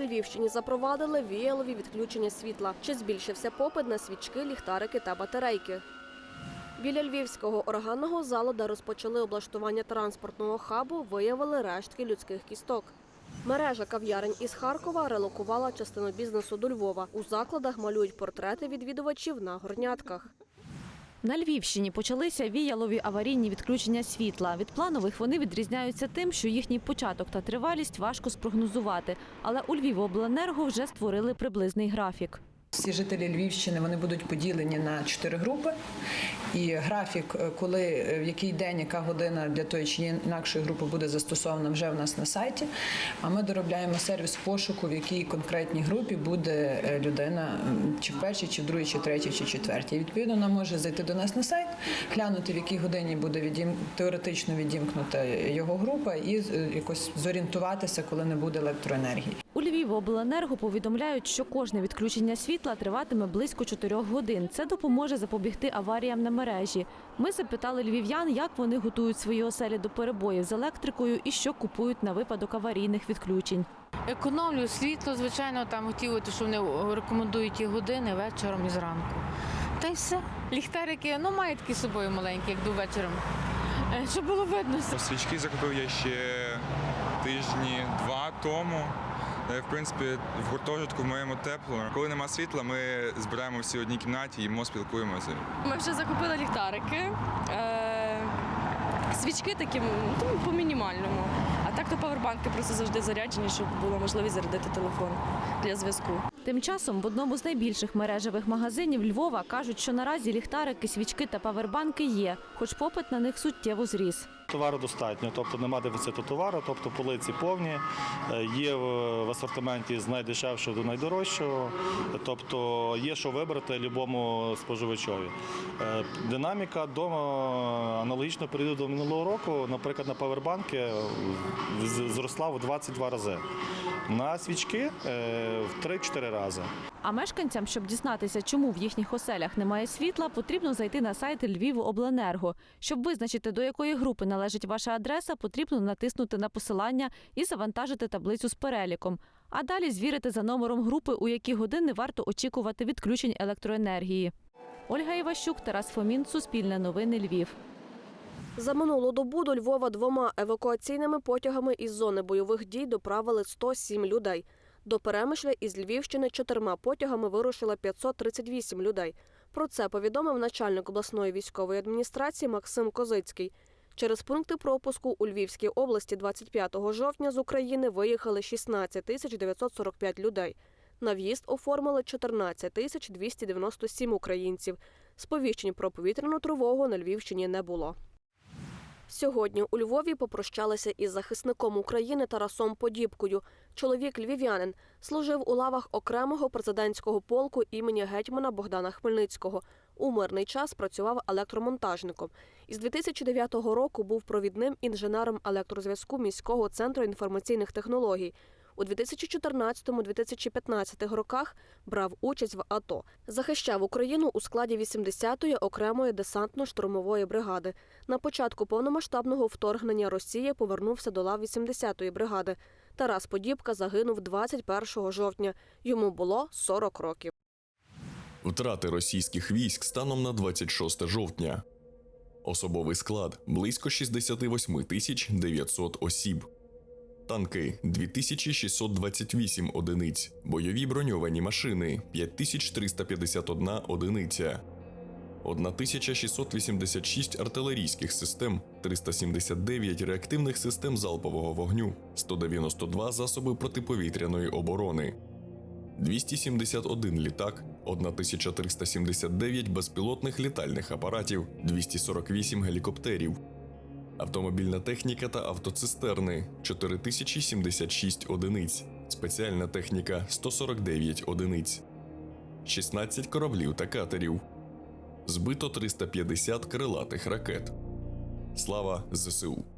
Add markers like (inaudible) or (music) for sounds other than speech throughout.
Львівщині запровадили віялові відключення світла. Чи збільшився попит на свічки, ліхтарики та батарейки? Біля львівського органного залу, де розпочали облаштування транспортного хабу, виявили рештки людських кісток. Мережа кав'ярень із Харкова релокувала частину бізнесу до Львова. У закладах малюють портрети відвідувачів на горнятках. На Львівщині почалися віялові аварійні відключення світла. Від планових вони відрізняються тим, що їхній початок та тривалість важко спрогнозувати. Але у Львівобленерго вже створили приблизний графік. Всі жителі Львівщини вони будуть поділені на чотири групи. І графік, е, коли е, в який день, яка година для тої чи інакшої групи буде застосована вже в нас на сайті. А ми доробляємо сервіс пошуку, в якій конкретній групі буде е, людина, чи в першій, чи в другій, чи в третій, чи четвертій. І, Відповідно, вона може зайти до нас на сайт, глянути, в якій годині буде відім... теоретично відімкнута його група, і якось зорієнтуватися, коли не буде електроенергії. Львівобленерго повідомляють, що кожне відключення світла триватиме близько 4 годин. Це допоможе запобігти аваріям на мережі. Ми запитали львів'ян, як вони готують свої оселі до перебоїв з електрикою і що купують на випадок аварійних відключень. Економлю світло, звичайно, там готувати, що вони рекомендують ті години вечором і зранку. Та й все. Ліхтарики, ну має такі з собою маленькі, як до вечором. Е, Щоб було видно. Свічки закупив я ще тижні два тому. Е, В принципі, в гуртожитку в моєму тепло. Коли нема світла, ми збираємо всі в одній кімнаті, їмо, спілкуємося. Ми вже закупили ліхтарики, е, свічки такі ну, по мінімальному. А так то павербанки просто завжди заряджені, щоб була можливість зарядити телефон для зв'язку. Тим часом в одному з найбільших мережевих магазинів Львова кажуть, що наразі ліхтарики, свічки та павербанки є, хоч попит на них суттєво зріс. Товару достатньо, тобто нема дефіциту товару, тобто полиці повні, е, є в асортименті з найдешевшого до найдорожчого, тобто є що вибрати любому споживачові. Е, Динаміка до аналогічного періоду минулого року, наприклад, на павербанки зросла в 22 рази. На свічки е, в 3-4 рази. А мешканцям, щоб дізнатися, чому в їхніх оселях немає світла, потрібно зайти на сайт Львівобленерго. Щоб визначити, до якої групи належить ваша адреса, потрібно натиснути на посилання і завантажити таблицю з переліком. А далі звірити за номером групи, у які години варто очікувати відключень електроенергії. Ольга Іващук, Тарас Фомін, Суспільне новини Львів. За минулу добу до Львова двома евакуаційними потягами із зони бойових дій доправили 107 людей. До Перемишля із Львівщини чотирма потягами вирушило 538 людей. Про це повідомив начальник обласної військової адміністрації Максим Козицький. Через пункти пропуску у Львівській області 25 жовтня з України виїхали 16 тисяч 945 людей. На в'їзд оформили 14 тисяч 297 українців. Сповіщень про повітряну тривогу на Львівщині не було. Сьогодні у Львові попрощалися із захисником України Тарасом Подібкою. Чоловік львів'янин служив у лавах окремого президентського полку імені гетьмана Богдана Хмельницького. У мирний час працював електромонтажником. Із 2009 року був провідним інженером електрозв'язку міського центру інформаційних технологій. У 2014-2015 роках брав участь в АТО. Захищав Україну у складі 80-ї окремої десантно-штурмової бригади. На початку повномасштабного вторгнення Росії повернувся до лав 80-ї бригади. Тарас Подібка загинув 21 жовтня. Йому було 40 років. Втрати російських військ станом на 26 жовтня. Особовий склад близько 68 тисяч 900 осіб. Танки 2628 одиниць. Бойові броньовані машини 5351 одиниця. 1686 артилерійських систем, 379 реактивних систем залпового вогню, 192 засоби протиповітряної оборони, 271 літак, 1379 безпілотних літальних апаратів, 248 гелікоптерів, автомобільна техніка та автоцистерни 4076 одиниць, спеціальна техніка 149 одиниць, 16 кораблів та катерів, збито 350 крилатих ракет. Слава ЗСУ!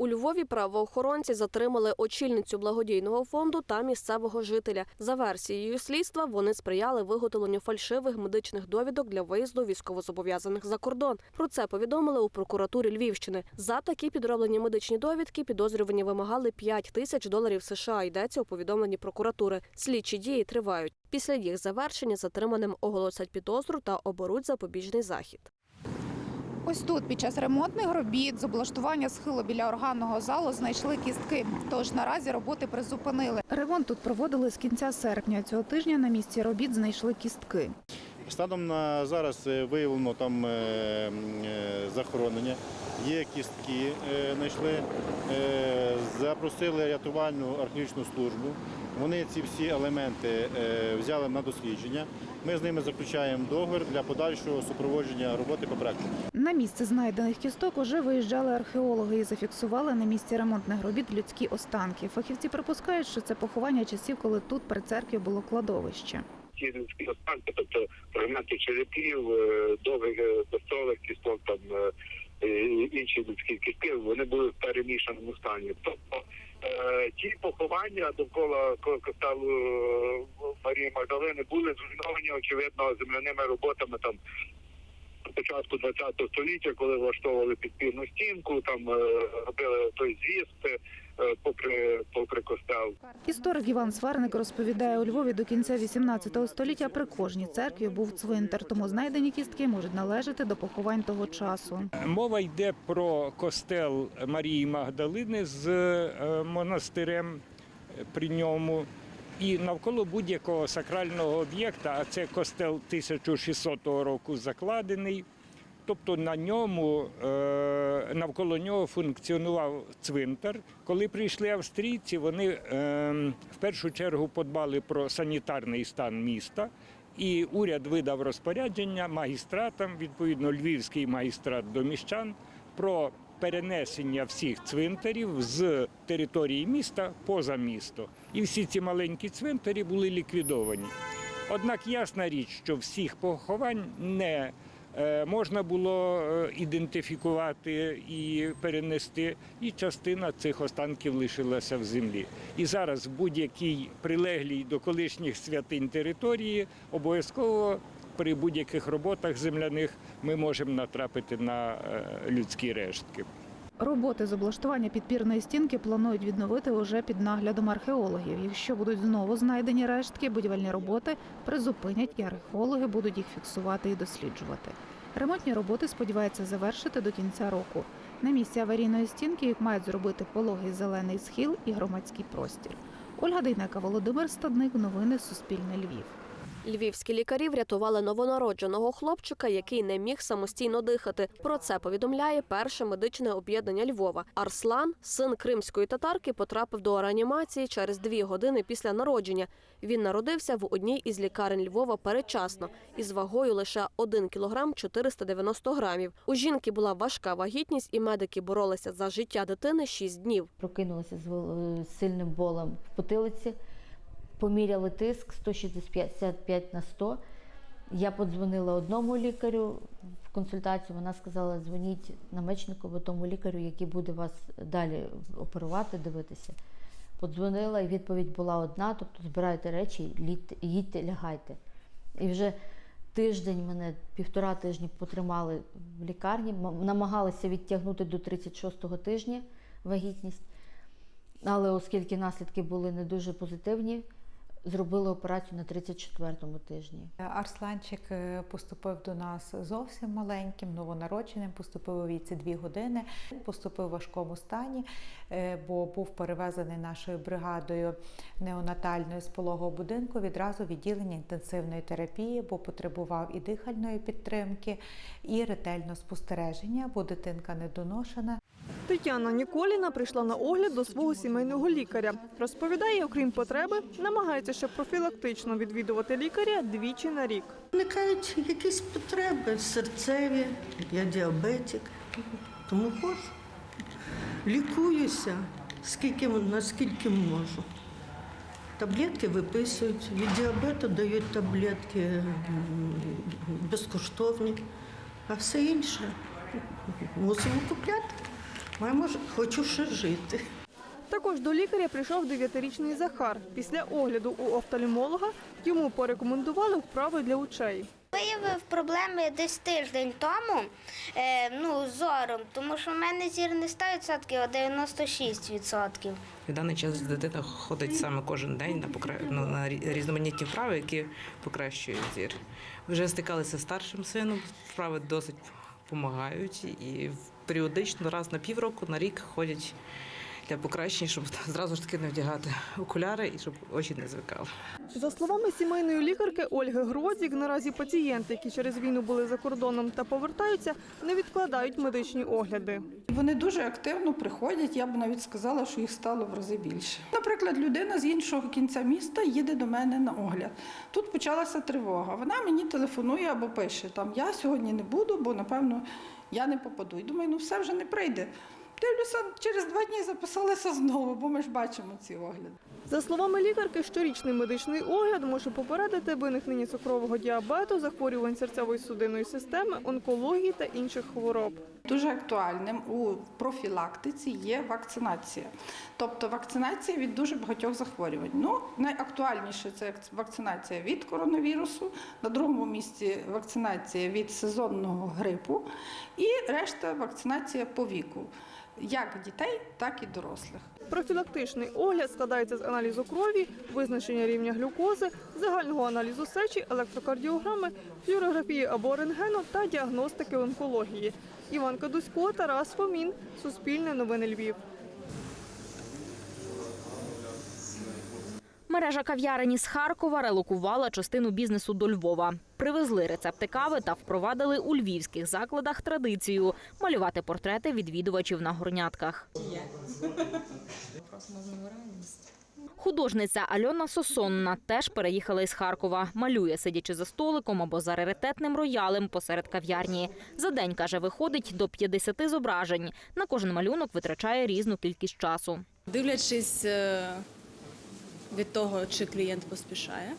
У Львові правоохоронці затримали очільницю благодійного фонду та місцевого жителя. За версією слідства вони сприяли виготовленню фальшивих медичних довідок для виїзду військовозобов'язаних за кордон. Про це повідомили у прокуратурі Львівщини. За такі підроблені медичні довідки підозрювані вимагали 5 тисяч доларів США. Йдеться у повідомленні прокуратури. Слідчі дії тривають. Після їх завершення затриманим оголосять підозру та оберуть запобіжний захід. Ось тут під час ремонтних робіт з облаштування схилу біля органного залу знайшли кістки. Тож наразі роботи призупинили. Ремонт тут проводили з кінця серпня. Цього тижня на місці робіт знайшли кістки. Станом на зараз е, виявлено там е, е, захоронення, є кістки, знайшли, запросили рятувальну археологічну службу. Вони ці всі елементи взяли на дослідження. Ми з ними заключаємо договір для подальшого супроводження роботи по проекту. На місце знайдених кісток уже виїжджали археологи і зафіксували на місці ремонтних робіт людські останки. Фахівці припускають, що це поховання часів, коли тут при церкві було кладовище. Ті людські останки, тобто фрагменти черепів, е, довгих е, кісток, там е, інші людські кістки, вони були в перемішаному стані. Тобто ті поховання довкола ко- костелу Марії Магдалини були зруйновані, очевидно, земляними роботами там. Початку ХХ століття, коли влаштовували підпірну стінку, там робили той е, попри попри костел. Історик Іван Сварник розповідає, у Львові до кінця 18 століття при кожній церкві був цвинтар, тому знайдені кістки можуть належати до поховань того часу. Мова йде про костел Марії Магдалини з е, монастирем при ньому. І навколо будь-якого сакрального об'єкта, а це костел 1600 року закладений. Тобто на ньому е, навколо нього функціонував цвинтар. Коли прийшли австрійці, вони е, в першу чергу подбали про санітарний стан міста. І уряд видав розпорядження магістратам, відповідно, львівський магістрат до міщан, про перенесення всіх цвинтарів з території міста поза місто. І всі ці маленькі цвинтарі були ліквідовані. Однак ясна річ, що всіх поховань не можна було е, ідентифікувати і перенести, і частина цих останків лишилася в землі. І зараз будь-якій прилеглій до колишніх святинь території обов'язково при будь-яких роботах земляних ми можемо натрапити на е, людські рештки. Роботи з облаштування підпірної стінки планують відновити уже під наглядом археологів. Якщо будуть знову знайдені рештки, будівельні роботи призупинять і археологи будуть їх фіксувати і досліджувати. Ремонтні роботи сподіваються завершити до кінця року. На місці аварійної стінки їх мають зробити пологий зелений схил і громадський простір. Ольга Дейнека, Володимир Стадник. Новини Суспільне Львів. Львівські лікарі врятували новонародженого хлопчика, який не міг самостійно дихати. Про це повідомляє перше медичне об'єднання Львова. Арслан, син кримської татарки, потрапив до реанімації через дві години після народження. Він народився в одній із лікарень Львова передчасно із вагою лише 1 кілограм 490 грамів. У жінки була важка вагітність, і медики боролися за життя дитини 6 днів. прокинулася з вел- сильним болем в потилиці, поміряли тиск 165 на 100. Я подзвонила одному лікарю в консультацію. Вона сказала, дзвоніть намечникову тому лікарю, який буде вас далі оперувати, дивитися. Подзвонила, і відповідь була одна: тобто збирайте речі, їдьте, лягайте. І вже тиждень мене, півтора тижні потримали в лікарні, намагалися відтягнути до 36-го тижня вагітність. Але оскільки наслідки були не дуже позитивні, зробили операцію на 34-му тижні. Арсланчик е, поступив до нас зовсім маленьким, новонародженим, поступив у віці 2 години, поступив у важкому стані, е, бо був перевезений нашою бригадою неонатальною з пологового будинку відразу відділення інтенсивної терапії, бо потребував і дихальної підтримки, і ретельного спостереження, бо дитинка недоношена. Тетяна Ніколіна прийшла на огляд до свого сімейного лікаря. Розповідає, окрім потреби, намагається ще профілактично відвідувати лікаря двічі на рік. Виникають якісь потреби серцеві, я діабетик, тому ходжу. Лікуюся, скільки, наскільки можу. Таблетки виписують, від діабету дають таблетки безкоштовні, а все інше мусимо купляти. Маємо ж- хочу ще жити. Також до лікаря прийшов дев'ятирічний Захар. Після огляду у офтальмолога йому порекомендували вправи для очей. Виявив проблеми десь тиждень тому е, ну, з зором, тому що в мене зір не 100%, а 96%. В даний час дитина ходить саме кожен день на покра... ну, на різноманітні вправи, які покращують зір. Вже стикалися з старшим сином, вправи досить допомагають і періодично раз на півроку, на рік ходять для покращення, щоб (laughs) зразу ж таки не вдягати окуляри і щоб очі не звикали. За словами сімейної лікарки Ольги Гродзік, наразі пацієнти, які через війну були за кордоном та повертаються, не відкладають медичні огляди. Вони дуже активно приходять. Я б навіть сказала, що їх стало в рази більше. Наприклад, людина з іншого кінця міста їде до мене на огляд. Тут почалася тривога. Вона мені телефонує або пише: там я сьогодні не буду, бо напевно я не попаду. І думаю, ну все вже не прийде. Дивлюся, через два дні записалася знову, бо ми ж бачимо ці огляди. За словами лікарки, щорічний медичний огляд може попередити виникнення цукрового діабету, захворювань серцево-судинної системи, онкології та інших хвороб. Дуже актуальним у профілактиці є вакцинація, тобто вакцинація від дуже багатьох захворювань. Ну, найактуальніше це вакцинація від коронавірусу, на другому місці вакцинація від сезонного грипу і решта вакцинація по віку, як дітей, так і дорослих. Профілактичний огляд складається з аналізу крові, визначення рівня глюкози, загального аналізу сечі, електрокардіограми, флюорографії або рентгену та діагностики онкології. Іван Кадусько, Тарас Фомін, Суспільне новини Львів. Мережа кав'ярень із Харкова релокувала частину бізнесу до Львова. Привезли рецепти кави та впровадили у львівських закладах традицію малювати портрети відвідувачів на горнятках. Художниця Альона Сосонна теж переїхала із Харкова. Малює, сидячи за столиком або за раритетним роялем посеред кав'ярні. За день, каже, виходить до 50 зображень. На кожен малюнок витрачає різну кількість часу. Дивлячись е, від того, чи клієнт поспішає.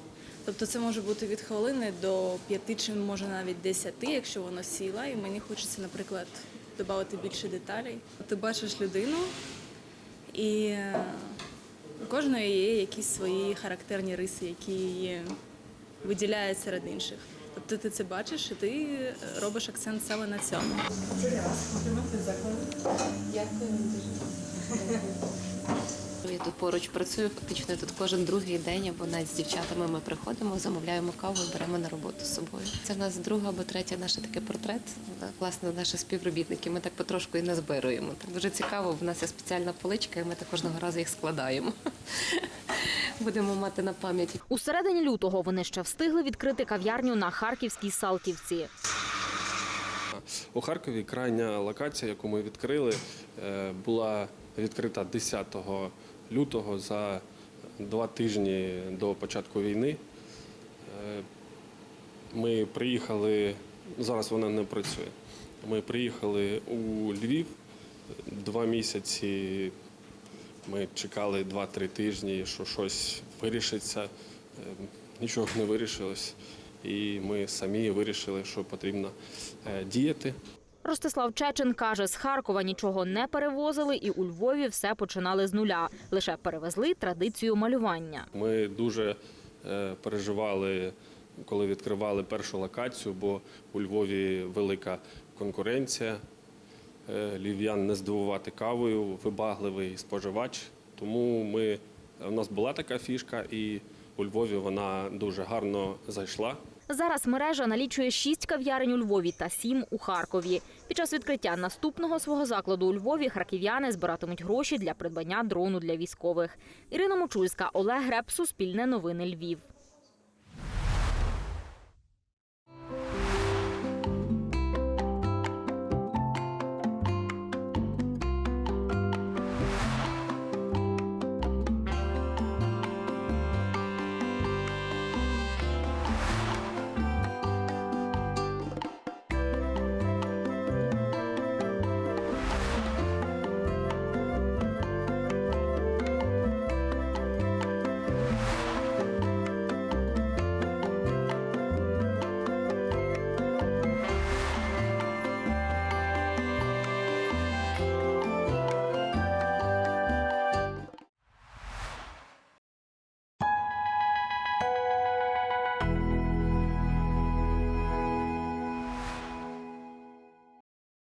Тобто це може бути від хвилини до п'яти, чи може навіть десяти, якщо вона сіла, і мені хочеться, наприклад, додати більше деталей. Ти бачиш людину, і е, у кожної є якісь свої характерні риси, які її виділяють серед інших. Тобто ти це бачиш і ти е, робиш акцент саме на цьому. (laughs) Я тут поруч працюю, фактично тут кожен другий день, або навіть з дівчатами ми приходимо, замовляємо каву і беремо на роботу з собою. Це в нас друга або третя наша такий портрет. Власне, наші співробітники. Ми так потрошку і назбируємо. Так дуже цікаво. В нас є спеціальна поличка, і ми так кожного разу їх складаємо. (laughs) Будемо мати на пам'яті. У середині лютого вони ще встигли відкрити кав'ярню на Харківській Салтівці. У Харкові крайня локація, яку ми відкрили, е, була відкрита 10 лютого за два тижні до початку війни. Е, Ми приїхали, зараз вона не працює. Ми приїхали у Львів два місяці. Ми чекали 2-3 тижні, що щось вирішиться. Е, Нічого не вирішилось. І ми самі вирішили, що потрібно е, діяти. Ростислав Чечин каже, з Харкова нічого не перевозили, і у Львові все починали з нуля. Лише перевезли традицію малювання. Ми дуже е, переживали, коли відкривали першу локацію, бо у Львові велика конкуренція. Е, Львів'ян не здивувати кавою, вибагливий споживач. Тому ми, у нас була така фішка, і у Львові вона дуже гарно зайшла. Зараз мережа налічує шість кав'ярень у Львові та сім у Харкові. Під час відкриття наступного свого закладу у Львові харків'яни збиратимуть гроші для придбання дрону для військових. Ірина Мочульська, Олег Греб, Суспільне новини Львів.